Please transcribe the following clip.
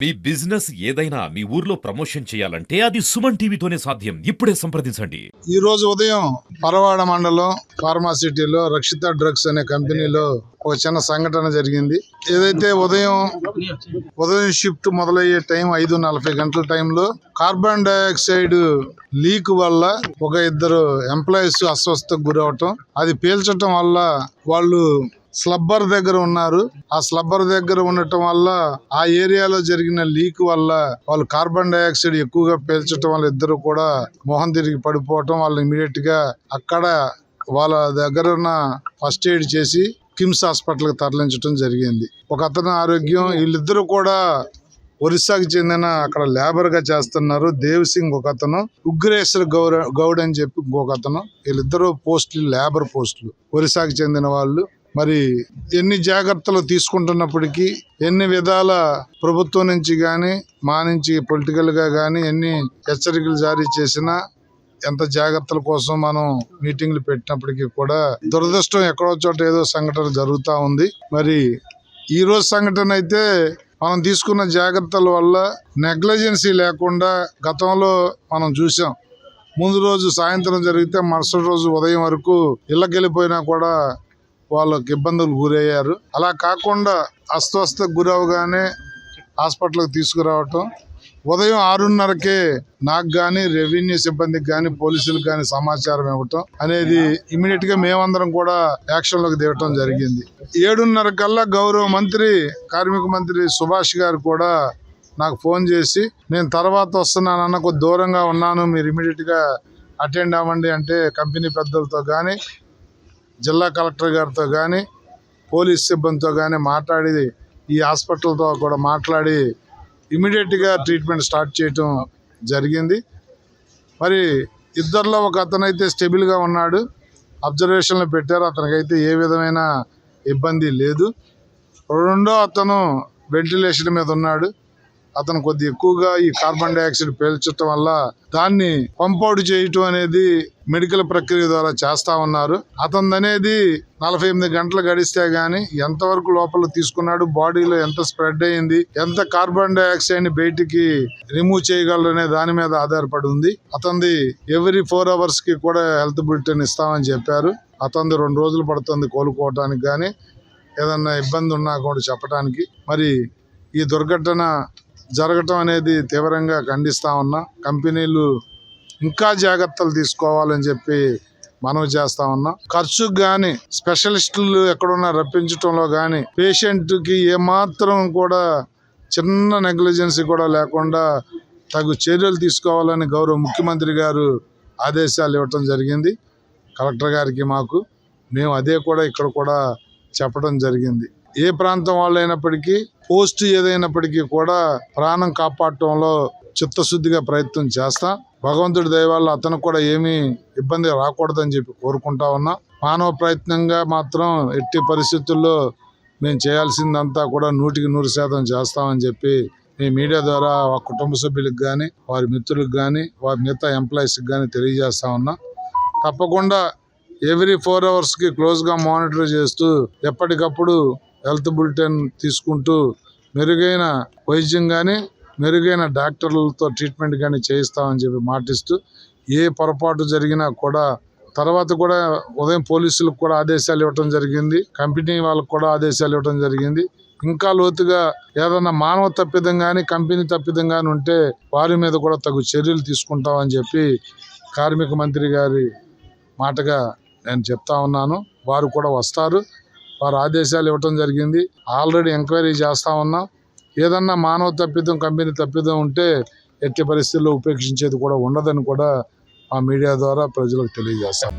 మీ business ఏదైనా మీ ఊర్లో promotion చేయాలంటే అది సుమన్ టీవీతోనే సాధ్యం. ఇప్పుడే సంప్రదించండి. ఈ రోజు ఉదయం పరవాడ మండలం ఫార్మాసిటీలో రక్షిత డ్రగ్స్ అనే కంపెనీలో ఒక చిన్న సంఘటన జరిగింది. ఏదైతే ఉదయం ఉదయం షిఫ్ట్ మొదలయ్యే టైం ఐదు నలభై గంటల టైంలో కార్బన్ డైఆక్సైడ్ లీక్ వల్ల ఒక ఇద్దరు ఎంప్లాయీస్ అస్వస్థకు గురవటం అది పీల్చటం వల్ల వాళ్ళు స్లబ్బర్ దగ్గర ఉన్నారు. ఆ స్లబ్బర్ దగ్గర ఉండటం వల్ల ఆ ఏరియాలో జరిగిన లీక్ వల్ల వాళ్ళు కార్బన్ డైఆక్సైడ్ ఎక్కువగా పీల్చడం వల్ల ఇద్దరు కూడా మొహం తిరిగి పడిపోవటం వాళ్ళు ఇమీడియట్గా అక్కడ వాళ్ళ దగ్గర ఉన్న ఫస్ట్ ఎయిడ్ చేసి కిమ్స్ హాస్పిటల్కి తరలించడం జరిగింది. ఒక అతని ఆరోగ్యం వీళ్ళిద్దరూ కూడా ఒరిస్సాకి చెందిన అక్కడ లేబర్గా చేస్తున్నారు. దేవ్ సింగ్ ఒక అతను ఉగ్రేశ్వర్ గౌర గౌడ్ అని చెప్పి ఇంకొక అతను వీళ్ళిద్దరూ పోస్టులు లేబర్ పోస్టులు ఒరిస్సాకి చెందిన వాళ్ళు. మరి ఎన్ని జాగ్రత్తలు తీసుకుంటున్నప్పటికీ ఎన్ని విధాల ప్రభుత్వం నుంచి కానీ మా నుంచి పొలిటికల్గా కానీ ఎన్ని హెచ్చరికలు జారీ చేసినా ఎంత జాగ్రత్తల కోసం మనం మీటింగ్లు పెట్టినప్పటికీ కూడా దురదృష్టం ఎక్కడో చోట ఏదో సంఘటన జరుగుతూ ఉంది. మరి ఈ రోజు సంఘటన అయితే మనం తీసుకున్న జాగ్రత్తల వల్ల నెగ్లజెన్సీ లేకుండా గతంలో మనం చూసాం ముందు రోజు సాయంత్రం జరిగితే మరుసటి రోజు ఉదయం వరకు ఇళ్ళకెళ్ళిపోయినా కూడా వాళ్ళకి ఇబ్బందులు గురయ్యారు. అలా కాకుండా అస్వస్థకు గురవగానే హాస్పిటల్కి తీసుకురావటం. ఉదయం ఆరున్నరకే నాకు కానీ రెవెన్యూ సిబ్బందికి కానీ పోలీసులకు కానీ సమాచారం ఇవ్వటం అనేది ఇమీడియట్గా మేమందరం కూడా యాక్షన్లోకి దిగటం జరిగింది. ఏడున్నర కల్లా గౌరవ మంత్రి కార్మిక మంత్రి సుభాష్ గారు కూడా నాకు ఫోన్ చేసి నేను తర్వాత వస్తున్నానన్న కొద్ది దూరంగా ఉన్నాను. మీరు ఇమీడియట్గా అటెండ్ అవ్వండి అంటే కంపెనీ పెద్దలతో కానీ జిల్లా కలెక్టర్ గారితో కానీ పోలీస్ సిబ్బందితో కానీ మాట్లాడి ఈ హాస్పిటల్తో కూడా మాట్లాడి ఇమీడియట్గా ట్రీట్మెంట్ స్టార్ట్ చేయటం జరిగింది. మరి ఇద్దరిలో ఒక అతనైతే స్టెబుల్గా ఉన్నాడు. అబ్జర్వేషన్లో పెట్టారు. అతనికైతే ఏ విధమైన ఇబ్బంది లేదు. రెండో అతను వెంటిలేషన్ మీద ఉన్నాడు. అతను కొద్ది ఎక్కువగా ఈ కార్బన్ డైఆక్సైడ్ పీల్చడం వల్ల దాన్ని పంపౌట్ చేయటం అనేది మెడికల్ ప్రక్రియ ద్వారా చేస్తా ఉన్నారు. అతను అనేది నలభై ఎనిమిది గంటలు గడిస్తే గానీ ఎంతవరకు లోపల తీసుకున్నాడు బాడీలో ఎంత స్ప్రెడ్ అయింది ఎంత కార్బన్ డైఆక్సైడ్ని బయటికి రిమూవ్ చేయగలరు అనే దాని మీద ఆధారపడి ఉంది. అతనిది ఎవ్రీ ఫోర్ అవర్స్కి కూడా హెల్త్ బులెటిన్ ఇస్తామని చెప్పారు. అతనిది రెండు రోజులు పడుతుంది కోలుకోవటానికి కానీ ఏదన్నా ఇబ్బంది ఉన్నా కూడా చెప్పడానికి మరి ఈ దుర్ఘటన జరగటం అనేది తీవ్రంగా ఖండిస్తా ఉన్నా. కంపెనీలు ఇంకా జాగ్రత్తలు తీసుకోవాలని చెప్పి మనవి చేస్తా ఉన్నా. ఖర్చుకు గాని స్పెషలిస్టులు ఎక్కడున్నా రప్పించడంలో గాని పేషెంట్కి ఏమాత్రం కూడా చిన్న నెగ్లిజెన్సీ కూడా లేకుండా తగు చర్యలు తీసుకోవాలని గౌరవ ముఖ్యమంత్రి గారు ఆదేశాలు ఇవ్వటం జరిగింది. కలెక్టర్ గారికి మాకు మేము అదే కూడా ఇక్కడ కూడా చెప్పడం జరిగింది. ఏ ప్రాంతం వాళ్ళు అయినప్పటికీ పోస్ట్ ఏదైనప్పటికీ కూడా ప్రాణం కాపాడటంలో చిత్తశుద్ధిగా ప్రయత్నం చేస్తాం. భగవంతుడి దయ అతనికి కూడా ఏమీ ఇబ్బంది రాకూడదని చెప్పి కోరుకుంటా ఉన్నా. మానవ ప్రయత్నంగా మాత్రం ఎట్టి పరిస్థితుల్లో మేము చేయాల్సిందంతా కూడా నూటికి నూరు శాతం చేస్తామని చెప్పి మీ మీడియా ద్వారా ఆ కుటుంబ సభ్యులకు కానీ వారి మిత్రులకు కానీ వారి మిగతా ఎంప్లాయీస్కి కానీ తెలియజేస్తా ఉన్నా. తప్పకుండా ఎవ్రీ ఫోర్ అవర్స్కి క్లోజ్గా మానిటర్ చేస్తూ ఎప్పటికప్పుడు హెల్త్ బులెటిన్ తీసుకుంటూ మెరుగైన వైద్యం కానీ మెరుగైన డాక్టర్లతో ట్రీట్మెంట్ కానీ చేయిస్తామని చెప్పి మాటిస్తూ ఏ పొరపాటు జరిగినా కూడా తర్వాత కూడా ఉదయం పోలీసులకు కూడా ఆదేశాలు ఇవ్వటం జరిగింది కంపెనీ వాళ్ళకు కూడా ఆదేశాలు ఇవ్వటం జరిగింది. ఇంకా లోతుగా ఏదన్నా మానవ తప్పిదం కానీ కంపెనీ తప్పిదం కానీ ఉంటే వారి మీద కూడా తగు చర్యలు తీసుకుంటామని చెప్పి కార్మిక మంత్రి గారి మాటగా నేను చెప్తా ఉన్నాను. వారు కూడా వస్తారు. వారు ఆదేశాలు ఇవ్వటం జరిగింది. ఆల్రెడీ ఎంక్వైరీ చేస్తా ఉన్నాం. ఏదన్నా మానవ తప్పిదం కంపెనీ తప్పిదం ఉంటే ఎట్టి పరిస్థితుల్లో ఉపేక్షించేది కూడా ఉండదని కూడా ఆ మీడియా ద్వారా ప్రజలకు తెలియజేస్తాం.